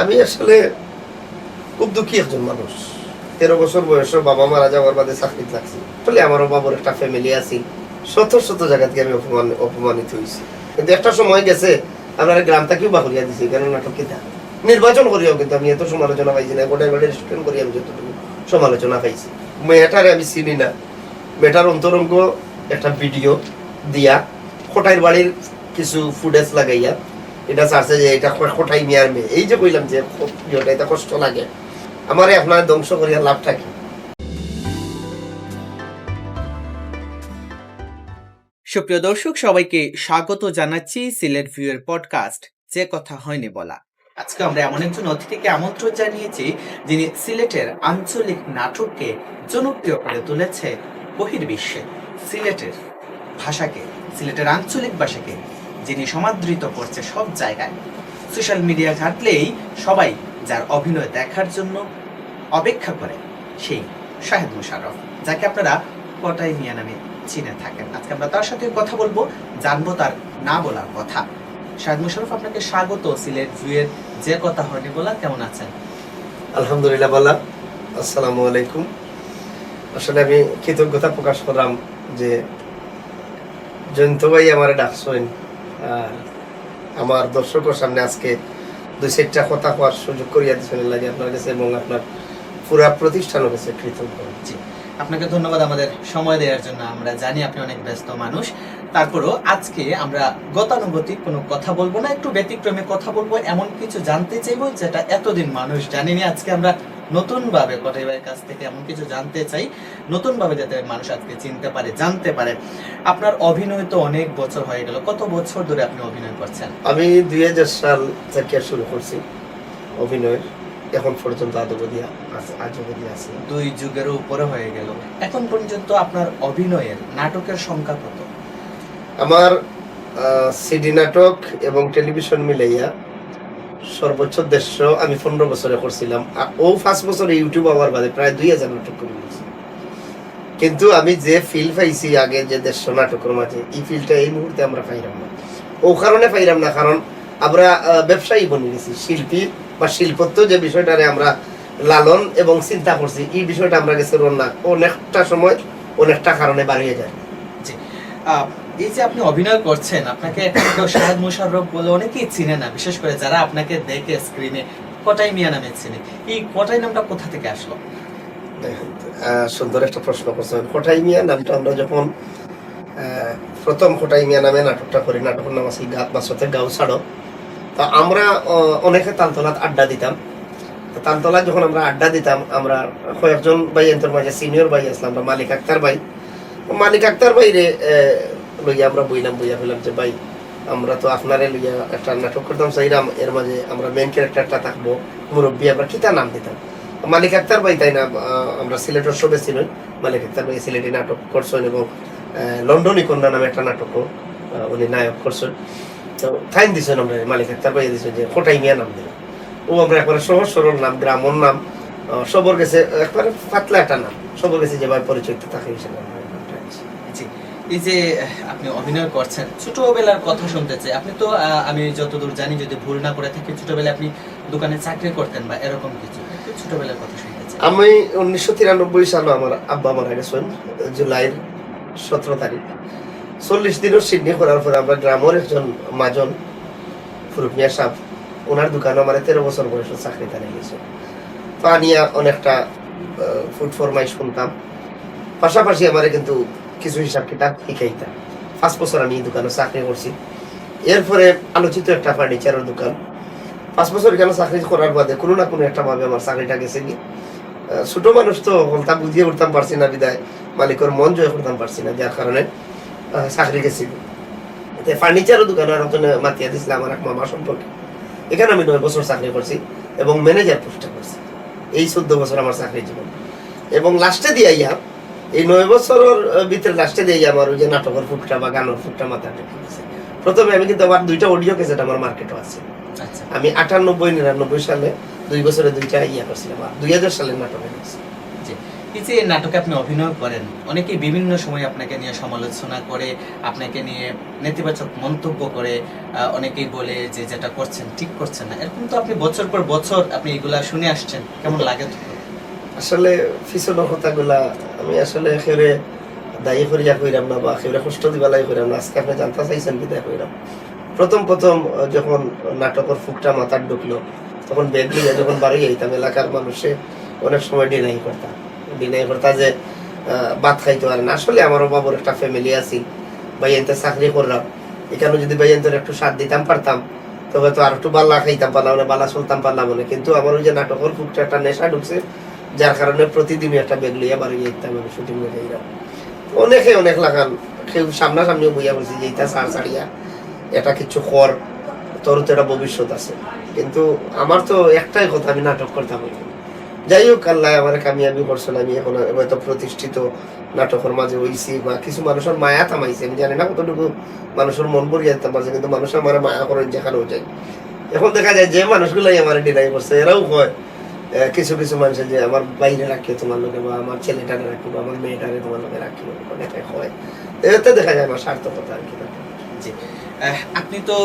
আমি আসলে খুব দুঃখী একজন মানুষ। তেরো বছর বয়সে বাবা মারা যাওয়ার বাদে চাকরি লাগছি আসলে আমারও বাবার একটা ফ্যামিলি আছে। শত শত জায়গা থেকে আমি অপমান, অপমানিত হয়েছি। কিন্তু একটা সময় গেছে, আপনার গ্রাম থেকেও বাহুলিয়া দিছি, কেন নাটক কিতা নির্বাচন করিও কিন্তু আমি এত সমালোচনা পাইছি না গোটাই বাড়ি রেস্টুরেন্ট করি আমি যতটুকু সমালোচনা পাইছি। মেয়েটারে আমি চিনি না। মেয়েটার অন্তরঙ্গ একটা ভিডিও দিয়া খোটাইর বাড়ির কিছু ফুটেজ লাগাইয়া এটা চাচ্ছে যে এটা এই যে কইলাম যে এটা কষ্ট লাগে। আমারে আপনার ধ্বংস করিয়া সুপ্রিয় দর্শক, সবাইকে স্বাগত জানাচ্ছি সিলেট পডকাস্ট, যে কথা হয়নি বলা। আজকে আমরা এমন একজন অতিথিকে আমন্ত্রণ জানিয়েছি, যিনি সিলেটের আঞ্চলিক নাটককে জনপ্রিয় করে তুলেছে বহির্বিশ্বে। সিলেটের ভাষাকে, সিলেটের আঞ্চলিক ভাষাকে যিনি সমাদৃত করছে সব জায়গায়। সোশ্যাল মিডিয়া ঘাটলেই সবাই যার অভিনয় দেখার জন্য অপেক্ষা করে, সেই শাহেদ মুশারফ যাকে আপনারা কটাই মিয়া নামে চিনে থাকেন। আজকে আমরা তার সাথে কথা বলব, জানব তার না বলার কথা। শাহেদ মুশারফ আপনাকে স্বাগত সিলেট ভিউয়ের যে কথা হয়নি বলা, কেমন আছেন? আলহামদুলিল্লাহ বললাম আসসালামু আলাইকুম। আসলে আমি কৃতজ্ঞতা প্রকাশ করলাম যে জয়ন্ত ভাই আমার ডাকছেন। আমার দর্শকের সামনে আজকে দুই চারটা কথা হওয়ার সুযোগ করিয়া দিচ্ছেন লাগে আপনার কাছে এবং আপনার পুরা প্রতিষ্ঠানের কাছে কৃতজ্ঞ। জি। আপনাকে ধন্যবাদ আমাদের সময় দেওয়ার জন্য। আমরা জানি আপনি অনেক ব্যস্ত মানুষ। তারপরও আজকে আমরা গতানুগতিক কোনো কথা বলব না, একটু ব্যতিক্রমে কথা বলব, এমন কিছু জানতে চাইব যেটা এতদিন মানুষ জানেনি। আজকে আমরা নতুন ভাবে কটাই ভাইয়ের কাছ থেকে এমন কিছু জানতে চাই নতুন ভাবে যাতে মানুষ আজকে চিনতে পারে জানতে পারে। আপনার অভিনয় তো অনেক বছর হয়ে গেল কত বছর ধরে আপনি অভিনয় করছেন? আমি দুই হাজার সাল থেকে শুরু করছি অভিনয় এখন পর্যন্ত আছে আজবদি আছে। দুই যুগের উপরে হয়ে গেল। এখন পর্যন্ত আপনার অভিনয়ের নাটকের সংখ্যা কত? আমার সিডি নাটক এবং টেলিভিশন মিলাইয়া সর্বোচ্চ দেড়শো, আমি পনেরো বছরে করছিলাম। ও ফার্স্ট বছরে ইউটিউব হওয়ার বাদে প্রায় দুই হাজার নাটক করে নিয়েছি। কিন্তু আমি যে ফিল পাইছি আগে যে দেড়শো নাটকের মাঝে, এই ফিলটা এই মুহূর্তে আমরা পাইলাম না। ও কারণে পাইলাম না, কারণ আমরা ব্যবসায়ী বনে গেছি। শিল্পী বা শিল্পত্ব যে বিষয়টারে আমরা লালন এবং চিন্তা করছি, এই বিষয়টা আমরা গেছি না অনেকটা সময় অনেকটা কারণে বাড়িয়ে যায়। জি। এই যে আপনি অভিনয় করছেন আপনাকে শাহেদ মুশাররফ বলে অনেকেই চিনে না বিশেষ করে যারা আপনাকে দেখে স্ক্রিনে কটাই মিয়া নামে চিনে। এই কটাই নামটা কোথা থেকে আসলো? সুন্দর একটা প্রশ্ন করছেন। কোটাই মিয়া নামটা আমরা যখন প্রথম কোটাই মিয়া নামে নাটকটা করি নাটকের নাম আছে গাত মাসতে গাও ছাড়ো। তো আমরা অনেকে তালতলাত আড্ডা দিতাম। তো তালতলাত যখন আমরা আড্ডা দিতাম আমরা কয়েকজন ভাই এন্তর মাঝে সিনিয়র ভাই আসলাম আমরা মালিক আক্তার ভাই। মালিক আক্তার ভাইরে আহ, লইয়া আমরা বইলাম বইয়া ফেলাম যে ভাই আমরা তো আপনারে লইয়া একটা নাটক করতাম চাইলাম এর মাঝে আমরা মেন ক্যারেক্টারটা থাকব মুরব্বী আমরা কিতা নাম দিতাম মালিক আক্তার ভাই তাই না আমরা সিলেটের সবে ছিলেন মালিক আক্তার ভাই সিলেটি নাটক করছেন এবং আহ, লন্ডনী কন্যা নামে একটা নাটকও উনি নায়ক করছেন তো ফাইন দিছেন আমরা মালিক আক্তার ভাই দিছেন যে কোটাই মিয়া নাম দিল ও আমরা একবারে সহজ সরল নাম গ্রামর নাম সবর গেছে একবারে পাতলা একটা নাম সবর গেছে যেভাবে পরিচয় থাকে। জি এই যে, আপনি অভিনয় করছেন, ছোটবেলার কথা শুনতে চাই। আপনি তো আমি যতদূর জানি যদি ভুল না করে থাকি, ছোটবেলায় আপনি দোকানে চাকরি করতেন বা এরকম কিছু। ছোটবেলার কথা শুনতে চাই। আমি উনিশশো তিরানব্বই সালে আমার আব্বা মারা গেছেন, জুলাইয়ের সতেরো তারিখ। চল্লিশ দিনের সিডনি করার পরে আমরা গ্রামের একজন মাজন, ফুরুক মিয়া সাহ ওনার দোকানে আমার তেরো বছর বয়সে চাকরি তানে গেছে। পানিয়া অনেকটা ফুড ফরমাই শুনতাম। পাশাপাশি আমার কিন্তু কিছু হিসাব কিতাব শিখাইতাম। পাঁচ বছর আমি এই দোকানে চাকরি করছি। এরপরে আলোচিত একটা ফার্নিচারের দোকান। পাঁচ বছর এখানে চাকরি করার বাদে কোনো না কোনো একটা ভাবে আমার চাকরিটা গেছে কি ছোট মানুষ তো তা বুঝিয়ে উঠতাম পারছি না বিদায়। মালিকের মন জয় করতাম পারছি না, যার কারণে চাকরি গেছি ফার্নিচারের দোকানে আর মাতিয়া দিছিল আমার এক মামা সম্পর্কে। এখানে আমি নয় বছর চাকরি করছি এবং ম্যানেজার পোস্টে করছি। এই চোদ্দ বছর আমার চাকরি জীবন। এবং লাস্টে দিয়ে ইয়া এই নয় বছরের ভিতরে লাস্টে দিয়ে আমার ওই যে নাটকের ফুটটা বা গানের ফুটটা মাথা টেকে গেছে। প্রথমে আমি কিন্তু আমার দুইটা অডিও কেসেট আমার মার্কেটও আছে। আচ্ছা। আমি আটানব্বই নিরানব্বই সালে দুই বছরে দুইটা ইয়া করছিলাম আর দুই হাজার সালের নাটক এই যে নাটকে আপনি অভিনয় করেন অনেকেই বিভিন্ন সময় আপনাকে নিয়ে সমালোচনা করে আপনাকে নিয়ে নেতিবাচক মন্তব্য করে অনেকেই বলে যে যেটা করছেন ঠিক করছেন না। এরকম তো আপনি বছর পর বছর আপনি এগুলা শুনে আসছেন। কেমন লাগে? আসলে পিছনের কথাগুলা আমি আসলে সেরে দায়ী করিয়া কইরাম না বা সেরে কষ্ট দিবালাই কইরাম না, আজকে আপনি জানতে চাইছেন বিদায় কইরাম? প্রথম প্রথম যখন নাটকের ফুকটা মাথার ঢুকলো, তখন ব্যাগ নিয়ে যখন বাড়ি যাইতাম এলাকার মানুষে অনেক সময় ডিনাই করতাম ডিনাই করতাম যে ভাত খাইতে পারে না। আসলে আমারও বাবুর একটা ফ্যামিলি আছি ভাই ভাইয়ানতে চাকরি করলাম। এখানে যদি ভাইয়ানতে একটু সাথ দিতাম পারতাম, তবে তো আর একটু বাল্লা খাইতাম পারলাম না, বালা চলতাম পারলাম কিন্তু আমার ওই যে নাটকের ফুকটা একটা নেশা ঢুকছে যার কারণে প্রতিদিনই একটা ব্যাগ লইয়া বাড়ি যেতাম আমি শুটিং অনেকে অনেক লাগান কেউ সামনাসামনিও বইয়া বলছি যে এইটা সার সারিয়া এটা কিছু কর তোর তো ভবিষ্যৎ আছে। কিন্তু আমার তো একটাই কথা আমি নাটক করতাম। যাই হোক আল্লাহ আমার কামিয়াবি করছেন আমি এখন হয়তো প্রতিষ্ঠিত নাটকের মাঝে হইছি বা কিছু মানুষের মায়া থামাইছে আমি জানি না কতটুকু মানুষের মন ভরিয়ে যেতে পারছে কিন্তু মানুষ আমার মায়া করেন যেখানেও যায় এখন দেখা যায় যে মানুষগুলাই আমার ডিনাই করছে এরাও আহ, কিছু কিছু মানুষের যে আমার বাইরে রাখিও তোমার লোকে বা আমার ছেলেটারে রাখি বা আমার মেয়েটারে তোমার লোকে রাখিও অনেকে হয় এতে দেখা যায় আমার সার্থকতা আর কি। জি। আপনি তো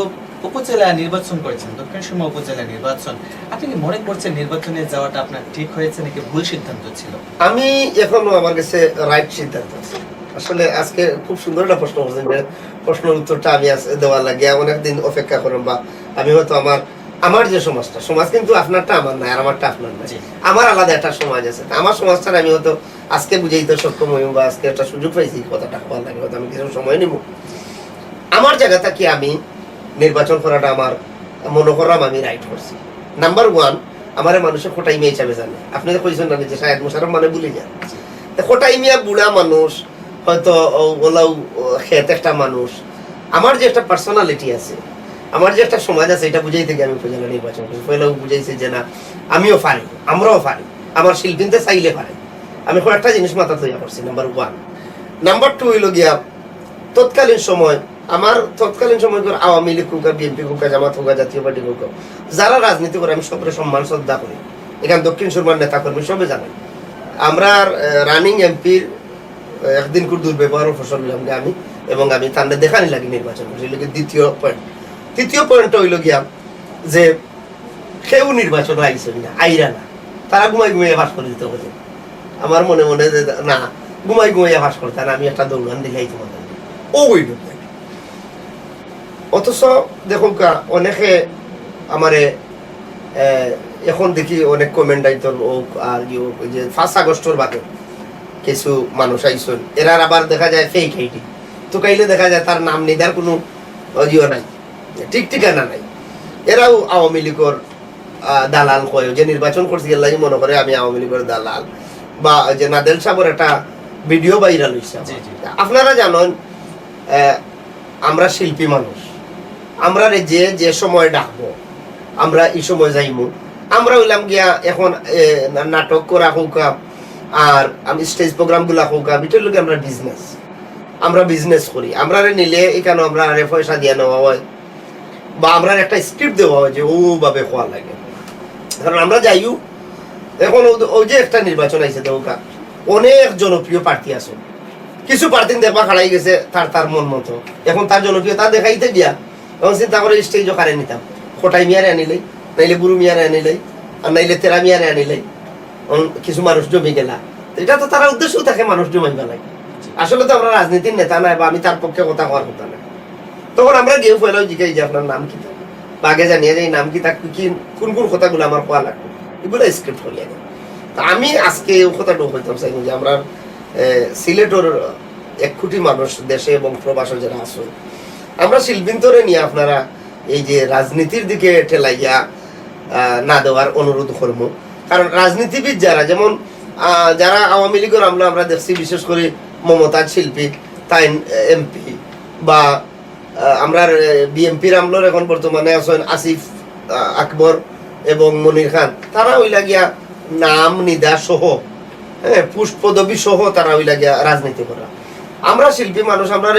উপজেলা নির্বাচন করেছেন দক্ষিণ সুরমা উপজেলা নির্বাচন। আপনি কি মনে করছেন নির্বাচনে যাওয়াটা আপনার ঠিক হয়েছে নাকি ভুল সিদ্ধান্ত ছিল? আমি এখনও আমার কাছে রাইট সিদ্ধান্ত আছে। আসলে আজকে খুব সুন্দর একটা প্রশ্ন করছেন প্রশ্নের উত্তরটা আমি দেওয়ার লাগে অনেকদিন অপেক্ষা করেন বা আমি হয়তো আমার আমার যে সমাজটা সমাজ কিন্তু আপনারটা আমার নাই আর আমারটা আপনার নাই। আমার আলাদা একটা সমাজ আছে। আমার সমাজটা আমি হয়তো আজকে বুঝাইতে সক্ষম হইব বা আজকে একটা সুযোগ পাইছি কথাটা হওয়ার লাগে হয়তো আমি কিছু সময় নিব। আমার জায়গাটা কি আমি নির্বাচন করাটা আমার মনে করলাম আমি রাইট করছি। নাম্বার ওয়ান আমার মানুষের কোটাই মেয়ে হিসাবে জানে। আপনি তো কইছেন না যে শাহেদ মোশারফ মানে ভুলে যান। তা কোটাই মিয়া বুড়া মানুষ হয়তো ওলাও খেত একটা মানুষ। আমার যে একটা পার্সোনালিটি আছে আমার যে একটা সমাজ আছে, এটা বুঝাইতে গিয়ে আমি উপজেলা নির্বাচন করি। পয়লাও বুঝাইছে যে না, আমিও পারি, আমরাও পারি। আমার শিল্পীতে চাইলে পারে। আমি কয়েকটা জিনিস মাথা তৈরি করছি নাম্বার ওয়ান নাম্বার টু হইল গিয়া, তৎকালীন সময়, আমার তৎকালীন সময় করে আওয়ামী লীগ হোক বিএনপি হোক জামাত হোক জাতীয় পার্টি হোক, যারা রাজনীতি করে, আমি সবরে সম্মান, শ্রদ্ধা করি। এখানে দক্ষিণ সুরমার নেতা কর্মী সবে জানেন। আমরা রানিং এমপির একদিন করে দুর্ব্যবহার ফসল যে আমি, এবং আমি তার দেখানি লাগি নির্বাচন দ্বিতীয় পয়েন্ট তৃতীয় পয়েন্ট হইল গিয়া যে কেউ নির্বাচন আইছে না আইরা না। তারা ঘুমাই ঘুমাইয়া ভাস করে দিতে হতো আমার মনে মনে যে, না, ঘুমাই ঘুমাইয়া ভাস করতে না আমি একটা দৌড়ান দিলাই তোমাদের। ও হইল অথচ দেখুন অনেকে আমারে এখন দেখি অনেক কমেন্ট আইতন হোক আর যে ফার্স্ট আগস্টর বাদে কিছু মানুষ আইসন। এরার আবার দেখা যায় ফেক আইডি তো কাইলে দেখা যায় তার নাম নেই তার কোনো ইয়ে নাই। ঠিক ঠিকানা নাই। এরাও আওয়ামী লীগের দালাল কয় যে নির্বাচন করছি লাগি মনে করে আমি আওয়ামী লীগের দালাল। বা যে নাদেল সাহেবের একটা ভিডিও ভাইরাল হয়েছে। আপনারা জানেন আমরা শিল্পী মানুষ। আমরা যে যে সময় ডাকবো আমরা এই সময় যাইমু। আমরা হইলাম গিয়া এখন নাটক করা হোক আর আমি স্টেজ প্রোগ্রামগুলা হোক এটার লোক আমরা বিজনেস আমরা বিজনেস করি। আমরা নিলে এখানে আমরা পয়সা দিয়ে নেওয়া হয়। বা আমরা একটা স্ক্রিপ্ট দেওয়া হয় যে ও ভাবে খোয়া লাগে। কারণ আমরা যাইও, এখন ওই যে একটা নির্বাচন আইছে দেউকা অনেক জনপ্রিয় প্রার্থী আছে। কিছু প্রার্থী দেখবা খাড়াই গেছে তার তার মন মতো। এখন তার জনপ্রিয়তা দেখাইতে গিয়া এখন চিন্তা করে স্টেজ ওখানে নিতাম। খোটাই মিয়ারে আনিলাই, নাইলে বুড়ু মিয়ারে আনিলাই, আর নাইলে তেরা মিয়ারে আনিলাই। কিছু মানুষ জমে গেলা। এটা তো তারা উদ্দেশ্য থাকে মানুষ জমাইবা লাগে। আসলে তো আমরা রাজনীতির নেতা নাই বা আমি তার পক্ষে কথা হওয়ার কথা না তখন আমরা গিয়ে ফেলাও জিজ্ঞাসি যে আপনার নাম কি? বা আগে জানিয়ে যে নাম কি, তাকে কি, কোন কোন কথাগুলো আমার কোয়া লাগবে? এগুলো স্ক্রিপ্ট করিয়া দেয় তা আমি আজকে এই কথাটা হইতাম চাই যে আমরা সিলেটর এক কোটি মানুষ দেশে এবং প্রবাসে যারা আছে, আমরা শিল্পীন্তরে নিয়ে আপনারা এই যে রাজনীতির দিকে ঠেলাইয়া না দেওয়ার অনুরোধ করব। কারণ রাজনীতিবিদ যারা, যেমন যারা আওয়ামী লীগের আমরা আমরা দেখছি, বিশেষ করে মমতাজ শিল্পী তাই এমপি বা আমরা বিএমপির আমলোর এখন বর্তমানে আছেন আসিফ আকবর এবং মনির খান। তারা ওইলা গিয়া নাম, নিদা সহ হ্যাঁ পুষ্প পদবী সহ তারা ওইলা গিয়া রাজনীতি করা। আমরা শিল্পী মানুষ আমরা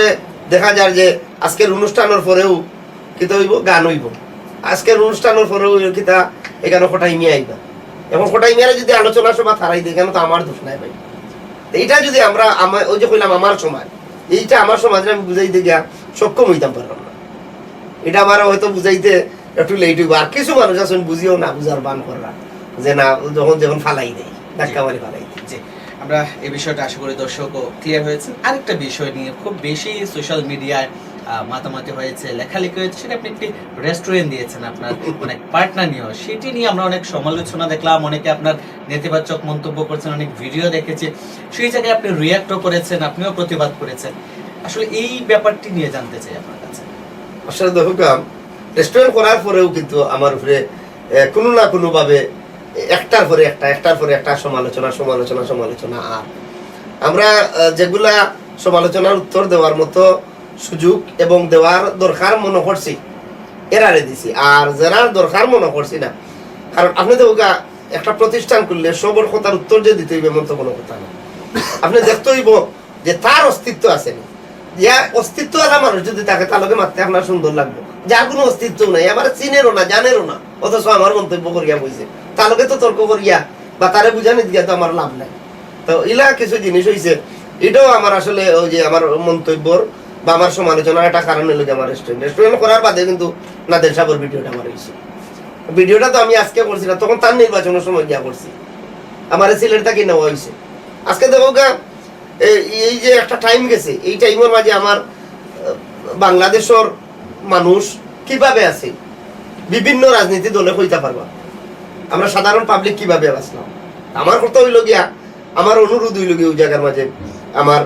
দেখা যায় যে আজকের অনুষ্ঠানের পরেও কিতা হইব? গান হইব। আজকের অনুষ্ঠানের পরেও কিতা এখানে ফটাই মিয়া আইবা। এবং ফটাই মিয়ারে যদি আলোচনা সভা থারাই দিই কেন তো আমার দোষ নাই ভাই। এইটা যদি আমরা আমার ওই যে কইলাম আমার সমাজ, এইটা আমার সমাজে আমি বুঝাইতে গিয়া সক্ষম হইতাম পারলাম না। এটা আমার হয়তো বুঝাইতে একটু লেট হইব। আর কিছু মানুষ আছেন, বুঝিও না, বুঝার বান করা যে না যখন যখন ফালাই দেয়, ধাক্কা মারি ফালাই আমরা বিষয়টা আশা করি দর্শকও ক্লিয়ার হয়েছে। আরেকটা বিষয় নিয়ে খুব বেশি সোশ্যাল মিডিয়ায় মাতামাতি হয়েছে, লেখালেখি হয়েছে, সেটা আপনি একটি রেস্টুরেন্ট দিয়েছেন আপনার অনেক পার্টনার নিয়েও। সেটি নিয়ে আমরা অনেক সমালোচনা দেখলাম, অনেকে আপনার নেতিবাচক মন্তব্য করেছেন, অনেক ভিডিও দেখেছি। সেই জায়গায় আপনি রিয়াক্টও করেছেন, আপনিও প্রতিবাদ করেছেন। আসলে এই ব্যাপারটি নিয়ে জানতে চাই আপনার কাছে। আসলে দেখুন রেস্টুরেন্ট করার পরেও কিন্তু আমার উপরে কোনো না কোনো ভাবে একটার পরে একটা, একটার পরে একটা সমালোচনা সমালোচনা সমালোচনা আর। আমরা যেগুলা সমালোচনার উত্তর দেওয়ার মতো সুযোগ এবং দেওয়ার দরকার মনে করছি, এরারে দিছি। আর যারা দরকার মনে করছি না, কারণ আপনি তো একটা প্রতিষ্ঠান করলে সবর কথার উত্তর যে দিতে হইবে এমন তো কোনো কথা না। আপনি দেখতে হইব যে তার অস্তিত্ব আছে নি। ইয়া অস্তিত্ব আলা মানুষ যদি থাকে, তার লগে মারতে আপনার সুন্দর লাগবে। যার কোনো অস্তিত্ব নাই, আমার চিনেরও না, জানেরও না, অথচ আমার মন্তব্য করিয়া বইছে। তার লগে তো তর্ক করিয়া, বা তারে বুঝানি দিয়া তো আমার লাভ নাই। তো ইলা কিছু জিনিস হইছে, এটাও আমার আসলে ওই যে আমার মন্তব্যর বা আমার সমালোচনার একটা কারণ হলো যে আমার রেস্টুরেন্ট রেস্টুরেন্ট করার বাদে কিন্তু নাদের সাগর ভিডিওটা আমার হয়েছে ভিডিওটা তো আমি আজকে করছি না, তখন তার নির্বাচনের সময় গিয়া করছি। আমার সিলেট থেকে নেওয়া হয়েছে আজকে দেখো গা এই- যে একটা টাইম গেছে, এই টাইমের মাঝে আমার বাংলাদেশের মানুষ কীভাবে আছে? বিভিন্ন রাজনীতি দলে হইতে পারবা। আমরা সাধারণ পাবলিক কীভাবে বাঁচলাম? আমার কথা হইল গিয়া, আমার অনুরোধ হইল গিয়া ওই জায়গার মাঝে, আমার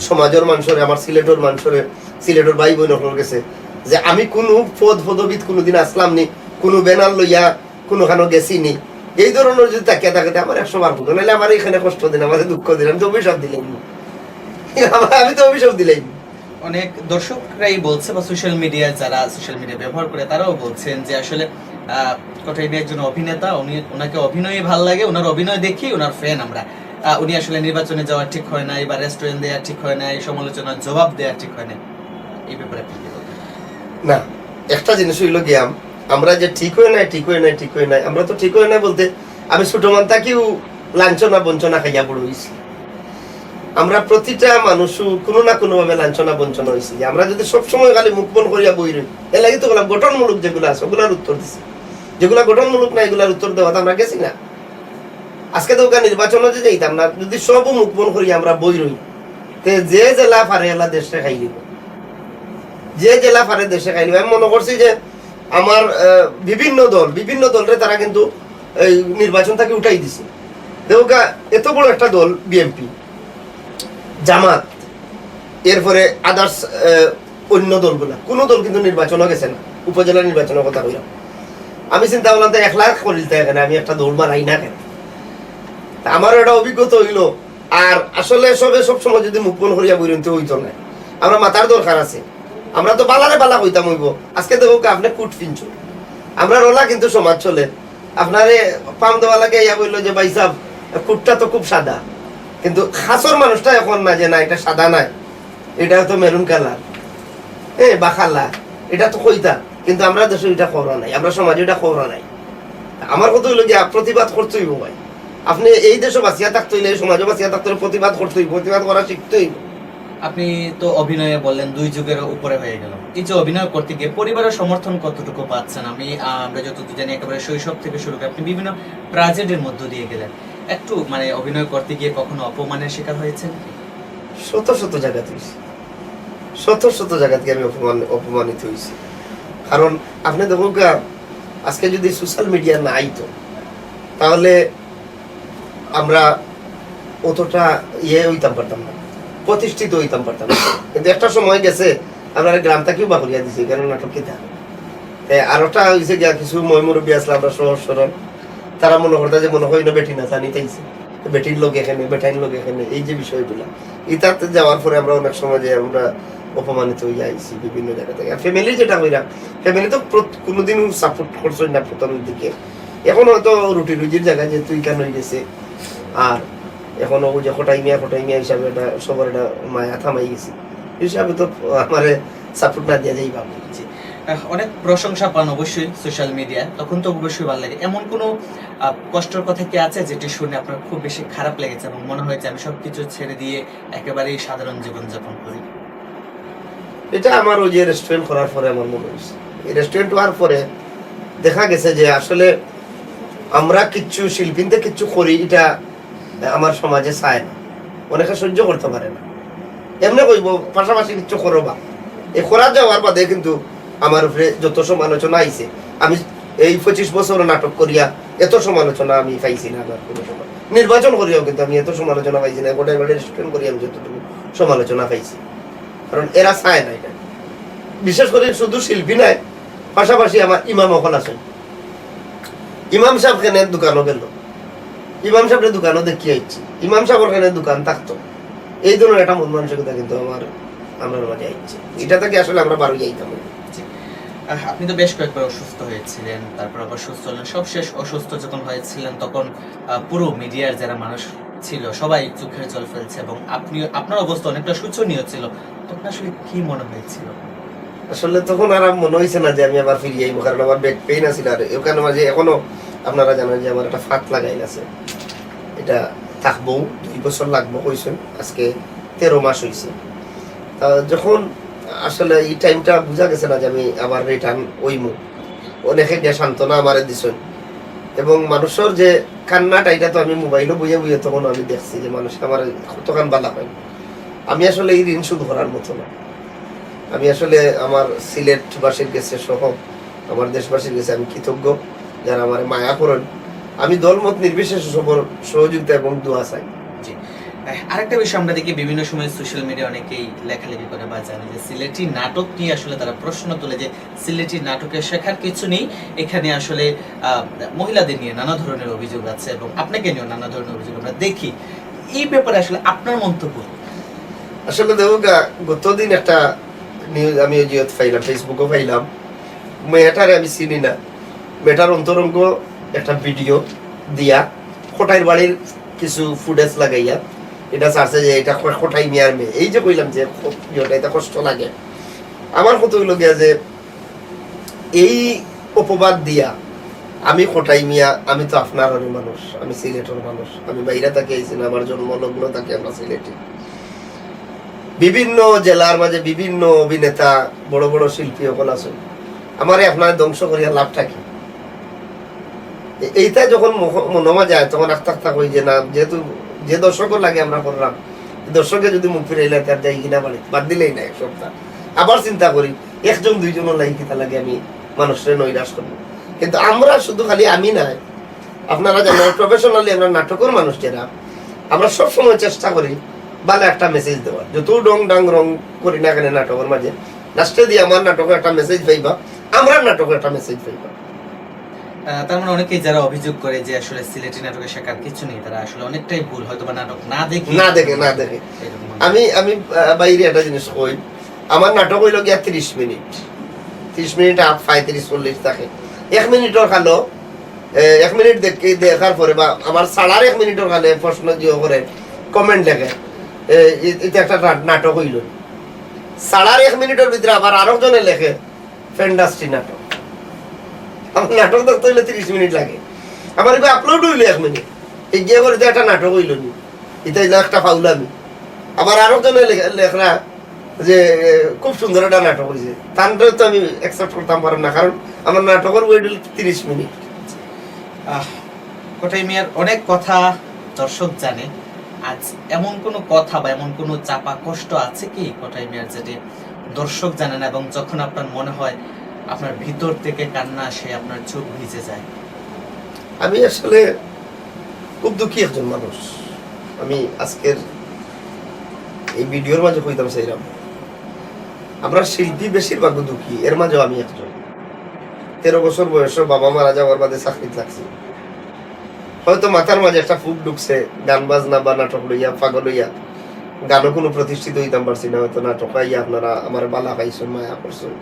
সমাজের মানুষের, আমার সিলেটের মানুষের, সিলেটের ভাই বোন গেছে, যে আমি কোনো পদ পদবিদ কোনোদিন আসলাম নি, কোনো ব্যানার লইয়া কোনোখানে গেছি নি। এই ধরনের যদি তাকিয়া থাকে আমার একশো বার ভুল নাহলে আমার এখানে কষ্ট দিন আমার দুঃখ দিন আমি তো অভিশাপ দিলাম আমি তো অভিশাপ দিলাম অনেক দর্শকরাই বলছে বা সোশ্যাল মিডিয়ায় যারা সোশ্যাল মিডিয়া ব্যবহার করে তারাও বলছেন যে আসলে কটাইবি একজন অভিনেতা উনি ওনাকে অভিনয় ভালো লাগে ওনার অভিনয় দেখি ওনার ফ্যান আমরা। উনি আসলে নির্বাচনে যাওয়া ঠিক হয় না বা রেস্টুরেন্ট দেওয়া ঠিক হয় না এই সমালোচনার জবাব দেওয়া ঠিক হয় না এই ব্যাপারে? না একটা জিনিস হইল গিয়াম আমরা যে ঠিক হয়ে নাই, ঠিক হয়ে নাই, ঠিক হয়ে নাই, আমরা তো ঠিক হয়ে নাই বলতে আমি ছোট মান থাকিও লাঞ্ছনা বঞ্চনা খাইয়া বড় হয়েছি আমরা প্রতিটা মানুষ কোনো না কোনো ভাবে লাঞ্ছনা বঞ্চনা হয়েছি আমরা যদি সবসময় খালি মুখ বন করিয়া বই রই, এর লাগে তো বললাম গঠনমূলক যেগুলো আছে, ওগুলার উত্তর দিছি। যেগুলা গঠনমূলক না এগুলার উত্তর দেওয়া তো আমরা গেছি না। আজকে তো ওখানে নির্বাচনে যে যাইতাম না, যদি সব মুখ বন করি আমরা বই রই, তে যে জেলা পারে এলা দেশে খাই যে জেলা পারে দেশে খাই আমি মনে করছি যে আমার বিভিন্ন দল, বিভিন্ন দলরে তারা কিন্তু এই নির্বাচন থেকে উঠাই দিছে। দেখো এত বড় একটা দল, বিএনপি, জামাত, এরপরে আদার্স অন্য দলগুলা, কোনো দল কিন্তু নির্বাচনও গেছে না, উপজেলা নির্বাচনের কথা কইলাম। আমি চিন্তা করলাম, তো এক লাখ করিলতে এখানে আমি একটা দৌড় মারাই না কেন? আমারও একটা অভিজ্ঞতা হইল, আর আসলে সবে সব সময় যদি মুখ বন করিয়া বইরতে হইতো না, আমরা মাথার দরকার আছে। আমরা তো বালারে বালা হইতাম হইব। আজকে দেখো আপনি কুট ফিনছো আমরা রোলা কিন্তু সমাজ চলে। আপনারে পাম দেওয়া লাগে ইয়া বলল যে, ভাই সাহেব কুটটা তো খুব সাদা। কিন্তু খাসর মানুষটা এখন না যে, না, এটা সাদা নাই। এটা তো মেরুন কালার। এ, বা খালা এটা তো কইতা। কিন্তু আমরা দেশে এটা খবরা নাই। আমরা সমাজে এটা খবরা নাই। আমার কথা হইল যে প্রতিবাদ করতেই ভাই। আপনি এই দেশে বাঁচিয়া থাকতে হইলে, এই সমাজে বাঁচিয়া থাকতে প্রতিবাদ করতে হইব। প্রতিবাদ করা শিখতে হইব। আপনি তো অভিনয়ে বললেন, দুই যুগের উপরে হয়ে গেল। এই যে অভিনয় করতে গিয়ে পরিবারের সমর্থন কতটুকু পাচ্ছেন? আমি আমরা যতটুকু জানি, একেবারে শৈশব থেকে শুরু করে আপনি বিভিন্ন ট্রাজেডির মধ্য দিয়ে গেলেন। একটু মানে অভিনয় করতে গিয়ে কখনো অপমানের শিকার হয়েছেন শত শত জায়গা হয়েছি শত শত জায়গা থেকে আমি অপমান, অপমানিত হয়েছি। কারণ আপনি দেখুন আজকে যদি সোশ্যাল মিডিয়া না আইতো, তাহলে আমরা অতটা ইয়ে হইতাম, পারতাম না। প্রতিষ্ঠিত হইতাম পারতাম কিন্তু একটা সময় গেছে, আমরা গ্রাম থেকেও বাকরিয়া দিছি, কেন নাটক কিতা? আর ওটা হয়েছে গিয়া কিছু মই মুরব্বী আসলে আমরা সহজ সরল। তারা মনে করতে যে মনে হয় না বেটি না, জানি তাইছে। বেটির লোক এখানে বেটাইন লোক এখানে, এই যে বিষয়গুলো। ইতাতে যাওয়ার পরে আমরা অনেক সময় যে আমরা অপমানিত হয়ে আইছি বিভিন্ন জায়গা থেকে। আর ফ্যামিলি যেটা হইলাম ফ্যামিলি তো কোনোদিন সাপোর্ট করছ না প্রথমের দিকে। এখন হয়তো রুটি রুজির জায়গায় যেহেতু তুই কেন হয়ে গেছে, আর এখন ও যে খটাই মিয়া খটাই মিয়া হিসাবে এটা সবার এটা মায়া থামাই গেছে। হিসাবে তো আমার সাপোর্ট না দেওয়া যাই ভাবি। অনেক প্রশংসা পান অবশ্যই সোশ্যাল মিডিয়ায় তখন তো অবশ্যই ভালো লাগে। এমন কোনো কষ্টের কথা কি আছে যেটি শুনে আপনার খুব বেশি খারাপ লেগেছে এবং মনে হয়েছে আমি সবকিছু ছেড়ে দিয়ে একেবারেই সাধারণ জীবন যাপন করি? এটা আমার ওই যে রেস্টুরেন্ট করার পরে আমার মনে হয়েছে। এই রেস্টুরেন্ট হওয়ার পরে দেখা গেছে যে আসলে আমরা কিচ্ছু শিল্পীতে কিচ্ছু করি এটা আমার সমাজে চায় না। অনেকে সহ্য করতে পারে না। এমনি কইব, পাশাপাশি কিচ্ছু করো বা। এ করা যাওয়ার বাদে কিন্তু আমার উপরে যত সমালোচনা আইছে, আমি এই পঁচিশ বছর নাটক করিয়া এত সমালোচনা আমি পাইছি না আমার কোনো সময়। নির্বাচন করিয়াও কিন্তু আমি এত সমালোচনা পাইছি না গোটাই গোটাই রেস্টুরেন্ট করি আমি যতটুকু সমালোচনা পাইছি। কারণ এরা চায় না এটা। বিশেষ করে শুধু শিল্পী নাই, পাশাপাশি আমার ইমাম অকল আছেন। ইমাম সাহেব কেনে দোকানও গেল। ইমাম সাহেবের দোকানও দেখিয়ে আইছি। ইমাম সাহেবের কেনে দোকান থাকতো। এই ধরনের একটা মন মানসিকতা কিন্তু আমার আমার মাঝে আইছে। এটা থেকে আসলে আমরা বারো যাইতাম আহ, আপনি তো বেশ কয়েকবার অসুস্থ হয়েছিলেন তারপর আবার সুস্থ হলেন। সবশেষ অসুস্থ যখন হয়েছিলেন তখন পুরো মিডিয়ার যারা মানুষ ছিল সবাই চোখের জল ফেলছে এবং আপনি আপনার অবস্থা অনেকটা শোচনীয় ছিল। তখন আসলে কি মনে হয়েছিল? আসলে তখন আর মনে হয়েছে না যে আমি আবার ফিরিয়ে আইব কারণ আমার ব্যাক পেইন আছিল আর ওখানে মাঝে এখনও আপনারা জানেন যে আমার একটা ফাঁক লাগাইল আছে। এটা থাকব, দুই বছর লাগবো, কইছেন। আজকে তেরো মাস হয়েছে তা যখন আসলে এই টাইমটা বোঝা গেছে না যে আমি আবার রিটার্ন ওইমু অনেকে দিয়ে সান্ত্বনা আমারে দিছেন। এবং মানুষের যে কান্নাটা, এটা তো আমি মোবাইলও বইয়ে বইয়ে তখন আমি দেখছি যে মানুষ আমার কতখান বালা হয় আমি আসলে এই ঋণ শোধ করার মতো না। আমি আসলে আমার সিলেটবাসীর কাছে সহ আমার দেশবাসীর কাছে আমি কৃতজ্ঞ। যারা আমার মায়া করেন আমি দলমত নির্বিশেষে সবর সহযোগিতা এবং দোয়া চাই। আহ, আরেকটা বিষয় আমরা দেখি বিভিন্ন সময় সোশ্যাল মিডিয়া অনেকেই লেখালেখি করে বা জানে যে সিলেটি নাটক নিয়ে আসলে তারা প্রশ্ন তোলে যে সিলেটি নাটকে শেখার কিছু নেই এখানে আসলে মহিলাদের নিয়ে নানা ধরনের অভিযোগ আছে এবং আপনাকে নিয়েও নানা ধরনের অভিযোগ আমরা দেখি। এই ব্যাপারে আসলে আপনার মন্তব্য আসলে দেখো গা, গতদিন একটা নিউজ আমি জিওত পাইলাম ফেসবুকও পাইলাম মেয়েটারে আমি চিনি না। মেয়েটার অন্তরঙ্গ একটা ভিডিও দিয়া খোটাইর বাড়ির কিছু ফুটেজ লাগাইয়া এটা চাচ্ছে যে এটা খোটাই মিয়ার মেয়ে। এই যে কইলাম যে এটা কষ্ট লাগে। আমার কত হইল গিয়া যে এই অপবাদ দিয়া আমি খোটাই মিয়া, আমি তো আপনার আমি মানুষ, আমি সিলেটের মানুষ, আমি বাইরে থাকি আইছি না, আমার জন্মলগ্ন থাকি আমরা সিলেটে। বিভিন্ন জেলার মাঝে বিভিন্ন অভিনেতা, বড় বড় শিল্পী সকল আছে আমারে আপনার ধ্বংস করিয়া লাভ থাকি। এইটা যখন মনোমা যায়, তখন আস্তে আস্তে কই যে না, যেহেতু যে দর্শকের লাগে আমরা করলাম দর্শকে যদি মুখ ফিরাইলে তার যাই কিনা বাড়ি বাদ দিলেই না এক সপ্তাহ। আবার চিন্তা করি, একজন দুইজনের লাগে কিতা লাগে আমি মানুষের নৈরাশ করব। কিন্তু আমরা শুধু খালি আমি নাই, আপনারা জানেন প্রফেশনালি আমরা নাটকের মানুষ যারা, আমরা সবসময় চেষ্টা করি ভালো একটা মেসেজ দেওয়ার। যত ডং ডাং রং করি না কেন নাটকের মাঝে, লাস্টে দিয়ে আমার নাটকে একটা মেসেজ পাইবা আমরা নাটকে একটা মেসেজ পাইবা। তার মানে অনেকেই যারা অভিযোগ করে যে আসলে সিলেটি নাটকে শেখার কিছু নেই তারা আসলে অনেকটাই ভুল হয়তো বা নাটক না দেখে না দেখে না দেখে। আমি আমি বাইরে একটা জিনিস কই আমার নাটক হইল গিয়া ত্রিশ মিনিট। ত্রিশ মিনিট আপ পঁয়ত্রিশ চল্লিশ থাকে। এক মিনিটর খালো এক মিনিট দেখে দেখার পরে বা আমার সাড়ার এক মিনিটর খালে প্রশ্ন জিও করে কমেন্ট লেখে। এটা একটা নাটক হইল। সাড়ার এক মিনিটের ভিতরে আবার আরও জনে লেখে ফ্যান্ডাস্টি নাটক। আমার নাটক দেখতে হইলে ত্রিশ মিনিট লাগে। আমার এবার আপলোড হইল এক মিনিট। এই গিয়ে করে একটা নাটক হইল নি। এটা হইল একটা ফাউলামি আবার আরও জনে লেখ- লেখরা যে, খুব সুন্দর একটা নাটক হয়েছে তার তো আমি অ্যাকসেপ্ট করতাম পারলাম না, কারণ আমার নাটকের ওয়েট হলো তিরিশ মিনিট। কোটাই মিয়ার অনেক কথা দর্শক জানে। আজ এমন কোনো কথা বা এমন কোনো চাপা কষ্ট আছে কি? কোটাই মিয়ার যেটি দর্শক জানে না এবং যখন আপনার মনে হয় আপনার ভিতর থেকে কান্না আসে, আপনার চোখ ভিজে যায়। আমি আসলে খুব দুঃখী একজন মানুষ। আমি আজকের এই ভিডিওর মাঝে কইতাম সেইরাম আমরা শিল্পী বেশিরভাগ দুঃখী, এর মাঝেও আমি একজন। তেরো বছর বয়সে বাবা মারা যাওয়ার বাদে চাকরি লাগছি হয়তো মাথার মাঝে একটা ফুক ঢুকছে, গান বাজনা বা নাটক লইয়া, পাগল লইয়া গানও কোনো প্রতিষ্ঠিত হইতাম পারছি না, হয়তো নাটক আইয়া আপনারা আমার বালা পাইছেন মায়া করছেন।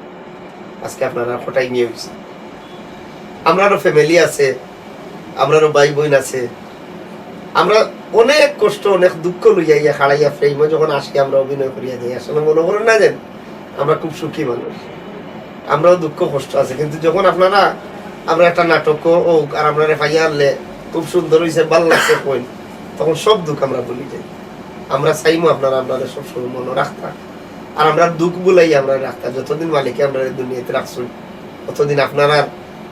আজকে আপনারা ফটাই নিয়ে হয়েছে আমরারও ফ্যামিলি আছে, আমরারও ভাই বোন আছে। আমরা অনেক কষ্ট, অনেক দুঃখ লইয়া ইয়া হারাইয়া ফ্রেমে যখন আসি আমরা অভিনয় করিয়া যাই। আসলে মনে করেন না যেন, আমরা খুব সুখী মানুষ। আমরাও দুঃখ, কষ্ট আছে, কিন্তু যখন আপনারা, আমরা একটা নাটক হোক, আর আপনারা ফাইয়া আনলে খুব সুন্দর হয়েছে ভালো লাগছে তখন সব দুঃখ আমরা বলি যাই। আমরা চাইমো আপনারা আপনারা সবসময় মনে রাখতা। আর আমরা দুঃখ বুলাই আমরা রাখতা যতদিন মালিকে আমরা দুনিয়াতে রাখছুন ততদিন আপনারা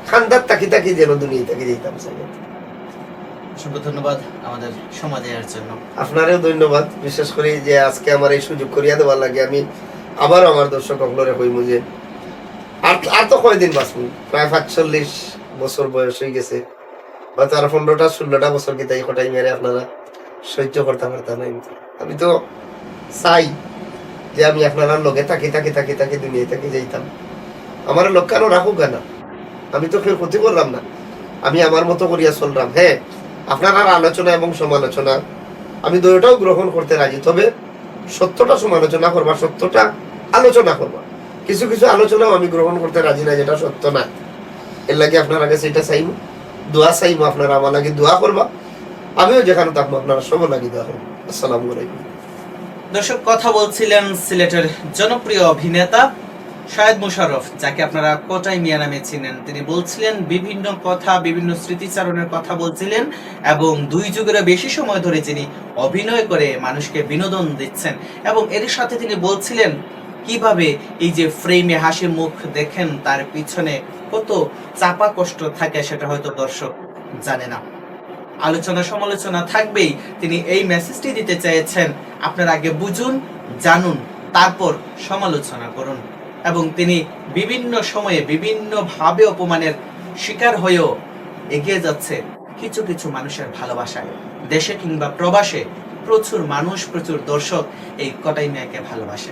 খান্দার তাকি তাকি যেন দুনিয়া তাকি যেতাম অসংখ্য ধন্যবাদ আমাদের সময় দেওয়ার জন্য। আপনারেও ধন্যবাদ। বিশেষ করে যে আজকে আমার এই সুযোগ করিয়া দেওয়ার লাগে আমি আবার আমার দর্শক সকলরে কইমু যে আর আর তো কয়দিন বাঁচবো? প্রায় পাঁচচল্লিশ বছর বয়স হয়ে গেছে। হয়তো আর পনেরোটা ষোলোটা বছর কি তাই কটাই মেরে আপনারা সহ্য করতে পারতাম না। আমি তো চাই যে আমি আপনারা লগে থাকি থাকি থাকি থাকি, দুনিয়ায় থাকি, যাইতাম। আমার লোক কেন রাখুক না। আমি তো কেউ ক্ষতি করলাম না। আমি আমার মতো করিয়া চললাম। হ্যাঁ আপনার আর আলোচনা এবং সমালোচনা আমি দুটোটাও গ্রহণ করতে রাজি। তবে সত্যটা সমালোচনা করবা, সত্যটা আলোচনা করবা। কিছু কিছু আলোচনাও আমি গ্রহণ করতে রাজি না, যেটা সত্য না। এর লাগে আপনার আগে সেটা চাইব দোয়া চাইব আপনারা আমার লাগে দোয়া করবা। আমিও যেখানে থাকব, আপনারা সব লাগে দোয়া করব। আসসালামু আলাইকুম। দর্শক, কথা বলছিলেন সিলেটের জনপ্রিয় অভিনেতা শাহেদ মুশারফ যাকে আপনারা কোটাই মিয়া নামে চিনেন। তিনি বলছিলেন, বিভিন্ন কথা, বিভিন্ন স্মৃতিচারণের কথা বলছিলেন এবং দুই যুগেরও বেশি সময় ধরে তিনি অভিনয় করে মানুষকে বিনোদন দিচ্ছেন এবং এর সাথে তিনি বলছিলেন, কীভাবে এই যে ফ্রেমে হাসি মুখ দেখেন, তার পিছনে কত চাপা কষ্ট থাকে সেটা হয়তো দর্শক জানে না। আলোচনা সমালোচনা থাকবেই। তিনি এই মেসেজটি দিতে চেয়েছেন, আপনারা আগে বুঝুন, জানুন, তারপর সমালোচনা করুন। এবং তিনি বিভিন্ন সময়ে বিভিন্ন ভাবে অপমানের শিকার হয়েও এগিয়ে যাচ্ছে কিছু কিছু মানুষের ভালোবাসায়। দেশে কিংবা প্রবাসে প্রচুর মানুষ, প্রচুর দর্শক এই কটাই মেয়েকে ভালোবাসে।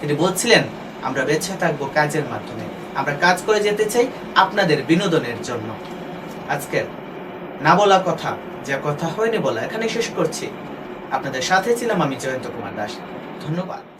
তিনি বলছিলেন, আমরা বেছে থাকব কাজের মাধ্যমে। আমরা কাজ করে যেতে চাই আপনাদের বিনোদনের জন্য। আজকের না বলা কথা, যে কথা হয়নি বলা এখানে শেষ করছি। আপনাদের সাথে ছিলাম আমি জয়ন্ত কুমার দাস। ধন্যবাদ।